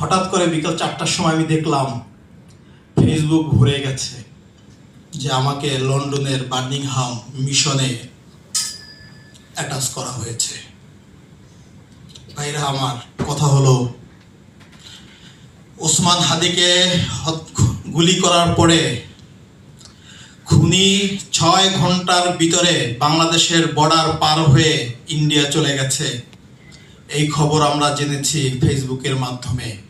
হঠাৎ করে বিকাল চারটার সময় আমি দেখলাম ফেসবুক ভরে গেছে যে আমাকে লন্ডনের বার্মিংহাম মিশনে অ্যাটাচ করা হয়েছে। ভাইরা, আমার কথা হলো, ওসমান হাদিকে গুলি করার পরে খুনি ছয় ঘণ্টার ভিতরে বাংলাদেশের বর্ডার পার হয়ে ইন্ডিয়া চলে গেছে। এই খবর আমরা জেনেছি ফেসবুকের মাধ্যমে।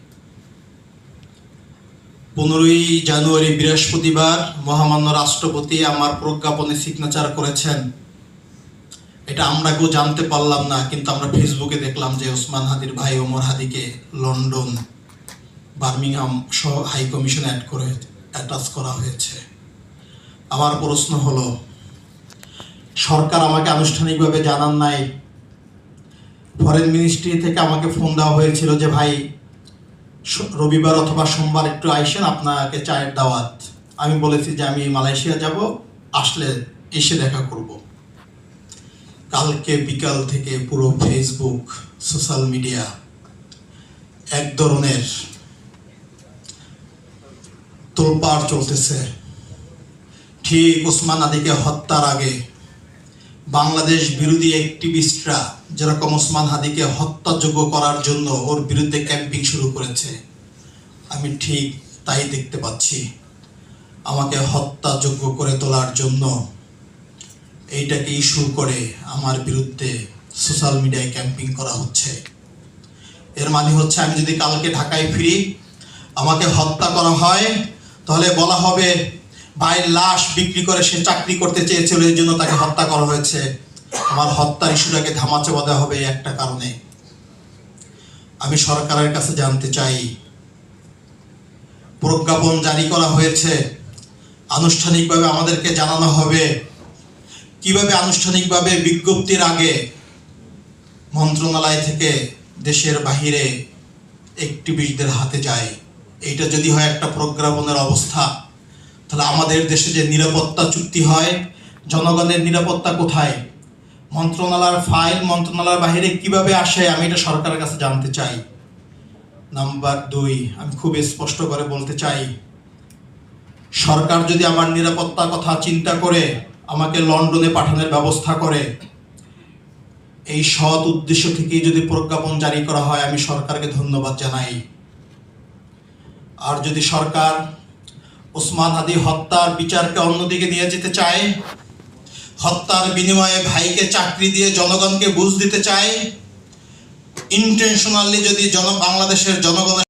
পনেরোই জানুয়ারি বৃহস্পতিবার মহামান্য রাষ্ট্রপতি আমার প্রজ্ঞাপনে সিগনেচার করেছেন। এটা আমরা কেউ জানতে পারলাম না, কিন্তু আমরা ফেসবুকে দেখলাম যে ওসমান হাদির ভাই ওমর হাদিকে লন্ডন, বার্মিংহাম সহ হাই কমিশন অ্যাড করে অ্যাটাচ করা হয়েছে। আমার প্রশ্ন হলো, সরকার আমাকে আনুষ্ঠানিকভাবে জানান নাই। ফরেন মিনিস্ট্রি থেকে আমাকে ফোন দেওয়া হয়েছিল যে, ভাই রবিবার অথবা সোমবার একটু আইসেন আপনাকে চায়ের দাওয়াত। আমি বলেছি যে আমি মালয়েশিয়া যাব, আসলে এসে দেখা করব। কালকে বিকাল থেকে পুরো ফেসবুক সোশ্যাল মিডিয়া এক ধরনের তোলপাড় চলতেছে। ঠিক ওসমান আদিকে হত্যার আগে বাংলাদেশ বিরোধী অ্যাক্টিভিস্টরা যেরকম ওসমান হাদিকে হত্যাযোগ্য করার জন্য ওর বিরুদ্ধে ক্যাম্পিং শুরু করেছে। আমি ঠিক তাই দেখতে পাচ্ছি। আমাকে হত্যাযোগ্য করে তোলার জন্য এইটাকে ইস্যু করে আমার বিরুদ্ধে সোশ্যাল মিডিয়ায় ক্যাম্পিং করা হচ্ছে। এর মানে হচ্ছে আমি যদি কালকে ঢাকায় ফিরি, আমাকে হত্যা করা হয়, তাহলে বলা হবে ভাইয়ের লাশ বিক্রি করে সে চাকরি করতে চেয়েছিল এর জন্য তাকে হত্যা করা হয়েছে। আমার হত্যার ইস্যুটাকে ধামাচাপা দেওয়া হবে একটা কারণে। আমি সরকারের কাছে জানতে চাই, প্রজ্ঞাপন জারি করা হয়েছে, আনুষ্ঠানিকভাবে আমাদেরকে জানানো হবে। কীভাবে আনুষ্ঠানিকভাবে বিজ্ঞপ্তির আগে মন্ত্রণালয় থেকে দেশের বাহিরে অ্যাক্টিভিস্টদের হাতে যায়? এইটা যদি হয় একটা প্রজ্ঞাপনের অবস্থা। তাহলে আমাদের দেশে যে নিরাপত্তা চুক্তি হয়, জনগণের নিরাপত্তা কোথায়? মন্ত্রণালয়ের ফাইল মন্ত্রণালয়ের বাহিরে কীভাবে আসে? আমি এটা সরকারের কাছে জানতে চাই। নাম্বার দুই, আমি খুব স্পষ্ট করে বলতে চাই, সরকার যদি আমার নিরাপত্তার কথা চিন্তা করে, আমাকে লন্ডনে পাঠানোর ব্যবস্থা করে, এই সৎ উদ্দেশ্য থেকেই যদি প্রজ্ঞাপন জারি করা হয়, আমি সরকারকে ধন্যবাদ জানাই। আর যদি সরকার ওসমান আদি হত্যার বিচারকে অন্যদিকে নিয়ে যেতে চায়, হত্যার বিনিময়ে ভাইকে চাকরি দিয়ে জনগণকে বুঝ দিতে চায় ইন্টেনশনালি যদি জন বাংলাদেশের জনগণের